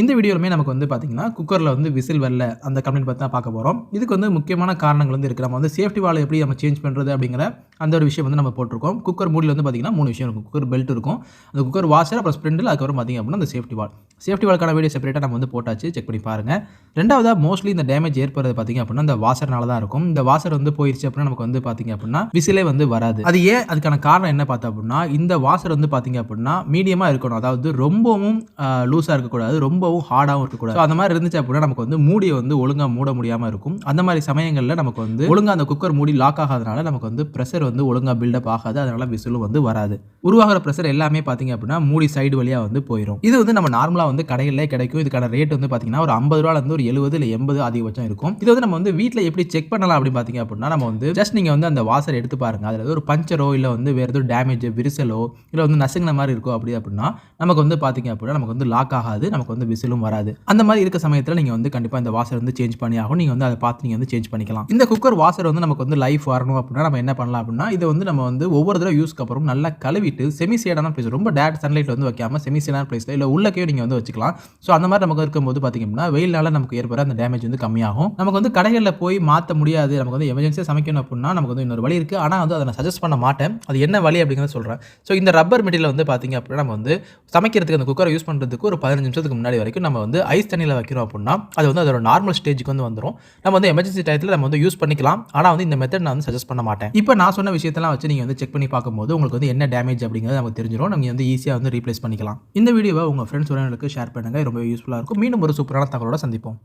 இந்த வீடியோலுமே நமக்கு வந்து பார்த்தீங்கன்னா குக்கரில் வந்து விசில் வரல அந்த கம்ப்ளைண்ட் பற்றி தான் பார்க்க போகிறோம் இதுக்கு வந்து முக்கியமான காரணங்கள் வந்து இருக்குது நம்ம வந்து சேஃப்டி வால் எப்படி நம்ம சேஞ்ச் பண்ணுறது அப்படிங்கிற அந்த ஒரு விஷயம் வந்து நம்ம போட்டிருக்கோம். குக்கர் மூடியில் வந்து பார்த்தீங்கன்னா மூணு விஷயம் இருக்கும். குக்கர் பெல்ட் இருக்கும். அந்த குக்கர் வாஷர் அப்புறம் ஸ்ப்ரிண்டில் அதுக்கப்புறம் பார்த்தீங்க அப்படின்னா அந்த சேஃப்டி வால் சேஃப்டி வழக்கான வீடியோ செப்பரேட்டாக நம்ம வந்து போட்டாச்சு. செக் பண்ணி பாருங்கள் ரெண்டாவதாக மோஸ்ட்லி இந்த டேமேஜ் ஏற்படுறது பார்த்தீங்க அப்படின்னா இந்த வாசர்னால தான் இருக்கும். இந்த வாசர் வந்து போயிடுச்சு அப்படின்னா நமக்கு வந்து பார்த்தீங்க அப்படின்னா விசிலே வந்து வராது. அது ஏன்? அதுக்கான காரணம் என்ன பார்த்தோம் அப்படின்னா இந்த வாசர் வந்து பார்த்தீங்க அப்படின்னா மீடியமாக இருக்கணும். அதாவது ரொம்பவும் லூஸாக இருக்கக்கூடாது. ரொம்பவும் ஹார்டாகவும் இருக்கக்கூடாது. அந்த மாதிரி இருந்துச்சு அப்படின்னா நமக்கு வந்து மூடியை வந்து ஒழுங்காக மூட முடியாமல் இருக்கும். அந்த மாதிரி சமயங்களில் நமக்கு வந்து ஒழுங்காக அந்த குக்கர் மூடி லாக் ஆகாதனால நமக்கு வந்து ப்ரெஷர் வந்து ஒழுங்காக பில்டப் ஆகாது. அதனால விசிலும் வந்து வராது. உருவாகிற ப்ரெஷர் எல்லாமே பார்த்தீங்க அப்படின்னா மூடி சைடு வழியாக வந்து போயிடும் இது வந்து நம்ம நார்மலாக வந்து கடைகளிலே கிடைக்கும். இதுக்கான ரேட் வந்து பார்த்தீங்கன்னா ஒரு ஐம்பது ரூபாலேருந்து ஒரு எழுபது இல்லை எண்பது அதிகபட்சம் இருக்கும். இது வந்து நம்ம வந்து வீட்டில் எப்படி செக் பண்ணலாம் அப்படின்னு பார்த்தீங்க அப்படின்னா நம்ம வந்து ஜஸ்ட் நீங்கள் வந்து அந்த வாசர் எடுத்து பாருங்க. அதில் ஒரு பஞ்சரோ இல்லை வந்து வேறு ஏதோ டேமேஜ் விரிசலோ இல்லை வந்து நசுங்கின மாதிரி இருக்கோ அப்படி அப்படின்னா நமக்கு வந்து பார்த்தீங்க அப்படின்னா நமக்கு வந்து லாக் ஆகாது. நமக்கு வந்து விசிலும் வராது. அந்த மாதிரி இருக்க சமயத்தில் நீங்கள் வந்து கண்டிப்பாக இந்த வாசர் வந்து சேஞ்ச் பண்ணி ஆகும் நீங்கள் வந்து அதை பார்த்து நீங்கள் வந்து சேஞ்ச் பண்ணிக்கலாம். இந்த குக்கர் வாசர் வந்து நமக்கு வந்து லைஃப் வரணும் அப்படின்னா நம்ம என்ன பண்ணலாம் அப்படின்னா இதை வந்து நம்ம வந்து ஒவ்வொரு தடவை யூஸ்க்கு அப்புறம் நல்லா கழுவிட்டு செமி சேடான பிளேஸ் ரொம்ப டேட் சன்லைட் வந்து வைக்காம செமி சேடான பிளேஸில் இல்லை உள்ளக்கையும் நீங்கள் வந்து வச்சுக்கலாம். ஸோ அந்த மாதிரி நமக்கு இருக்கும்போது பார்த்தீங்க வெயில்னால நமக்கு ஏற்படுற அந்த டேமேஜ் வந்து கம்மியாகும். நமக்கு வந்து கடைகளில் போய் மாற்ற முடியாது. நமக்கு வந்து எமர்ஜென்சியாக சமைக்கணும் அப்படின்னா நமக்கு வந்து இன்னொரு வழி இருக்குது ஆனால் வந்து அதை நான் சஜஸ்ட் பண்ண மாட்டேன். அது என்ன வழி அப்படிங்கிறத சொல்கிறேன் ஸோ இந்த ரப்பர் மெட்டீரியல் வந்து பார்த்தீங்க அப்படின்னா நம்ம வந்து சமைக்கிறதுக்கு அந்த குக்கரை யூஸ் பண்ணுறதுக்கு ஒரு பதினஞ்சு நிமிஷத்துக்கு முன்னாடி வரைக்கும் நம்ம வந்து ஐஸ் தண்ணியில் வைக்கிறோம் அப்படின்னா அது வந்து அதோட நார்மல் ஸ்டேஜுக்கு வந்து வந்துடும் நம்ம வந்து எமர்ஜென்சி டயத்தில் நம்ம வந்து யூஸ் பண்ணிக்கலாம். ஆனால் வந்து இந்த மெத்தட் நான் வந்து சஜஸ்ட் பண்ண மாட்டேன். இப்போ நான் சொன்ன விஷயத்தெல்லாம் வச்சு நீங்கள் வந்து செக் பண்ணி பார்க்கும்போது உங்களுக்கு வந்து என்ன டேமேஜ் அப்படிங்கிறது நமக்கு தெரிஞ்சிடும் நம்ம வந்து ஈஸியாக வந்து ரீப்ளேஸ் பண்ணிக்கலாம். இந்த வீடியோவை உங்கள் ஃப்ரெண்ட்ஸ் உறவினர்களுக்கு ஷேர் பண்ணுங்கள் ரொம்ப யூஸ்ஃபுல்லாக இருக்கும். மீண்டும் ஒரு சூப்பரான தகவலோட சந்திப்போம்.